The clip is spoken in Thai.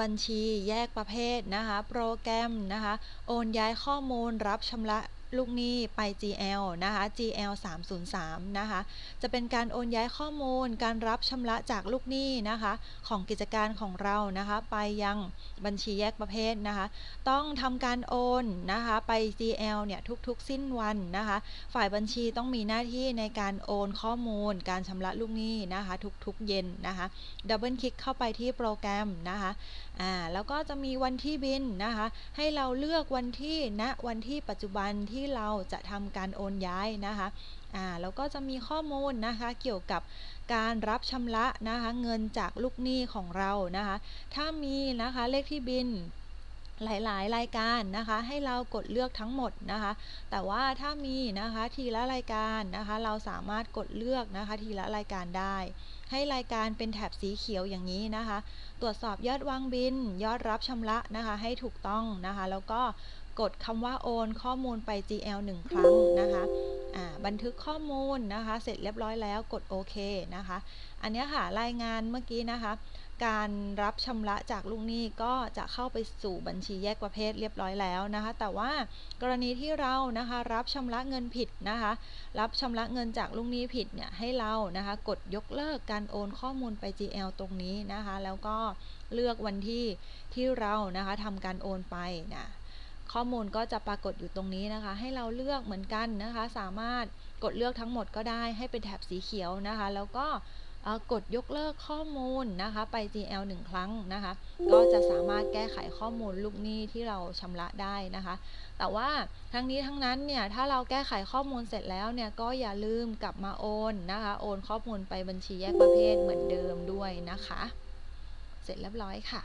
บัญชีแยกประเภทนะคะ โปรแกรมนะคะ โอนย้ายข้อมูลรับชำระ ลูกหนี้ไป GL นะคะ GL 303นะคะ จะเป็นการโอนย้ายข้อมูล การรับชำระจากลูกหนี้นะคะ ของกิจการของเรานะคะ ไปยังบัญชีแยกประเภทนะคะ ต้องทำการโอนนะคะ ไป GL เนี่ยทุกๆ สิ้นวันนะคะ ฝ่ายบัญชีต้องมีหน้าที่ในการโอนข้อมูล การชำระลูกหนี้นะคะ ทุกๆ เย็นนะคะ ดับเบิลคลิกเข้าไปที่โปรแกรมนะคะอ่าแล้วก็จะมีวันที่บินนะคะ ให้เราเลือกวันที่ณวันที่ปัจจุบันที่ที่เราจะทำการโอนย้ายนะคะอ่าแล้วก็จะมีข้อมูลนะคะเกี่ยวกับการรับชำระนะคะเงินจากลูกหนี้ของเรานะคะ ถ้ามีนะคะเลขที่บินหลายๆ รายการนะคะ ให้เรากดเลือกทั้งหมดนะคะ แต่ว่าถ้ามีนะคะทีละรายการนะคะ เราสามารถกดเลือกนะคะทีละรายการได้ ให้รายการเป็นแถบสีเขียวอย่างนี้นะคะ ตรวจสอบยอดวางบิน ยอดรับชำระนะคะ ให้ถูกต้องนะคะ แล้วก็ กดคำว่าโอนข้อมูลไป GL 1 ครั้งนะคะบันทึกข้อมูลนะคะ เสร็จเรียบร้อยแล้วกดโอเคนะคะ อันนี้ค่ะรายงานเมื่อกี้นะคะ การรับชำระจากลูกหนี้ก็จะเข้าไปสู่บัญชีแยกประเภทเรียบร้อยแล้วนะคะ แต่ว่ากรณีที่เรานะคะรับชำระเงินผิดนะคะ รับชำระเงินจากลูกหนี้ผิดเนี่ยให้เรานะคะ กดยกเลิกการโอนข้อมูลไป GL ตรงนี้นะคะ แล้วก็เลือกวันที่ที่เรานะคะทำการโอนไปนะ ข้อมูลก็จะปรากฏอยู่ตรงนี้นะคะ ให้เราเลือกเหมือนกันนะคะ สามารถกดเลือกทั้งหมดก็ได้ให้เป็นแถบสีเขียวนะคะ แล้วก็กดยกเลิกข้อมูลนะคะไป GL 1 ครั้งนะคะ ก็จะสามารถแก้ไขข้อมูลลูกหนี้ที่เราชำระได้นะคะ แต่ว่าทั้งนี้ทั้งนั้นเนี่ยถ้าเราแก้ไขข้อมูลเสร็จแล้วเนี่ยก็อย่าลืมกลับมาโอนนะคะโอนข้อมูลไปบัญชีแยกประเภทเหมือนเดิมด้วยนะคะ เสร็จเรียบร้อยค่ะ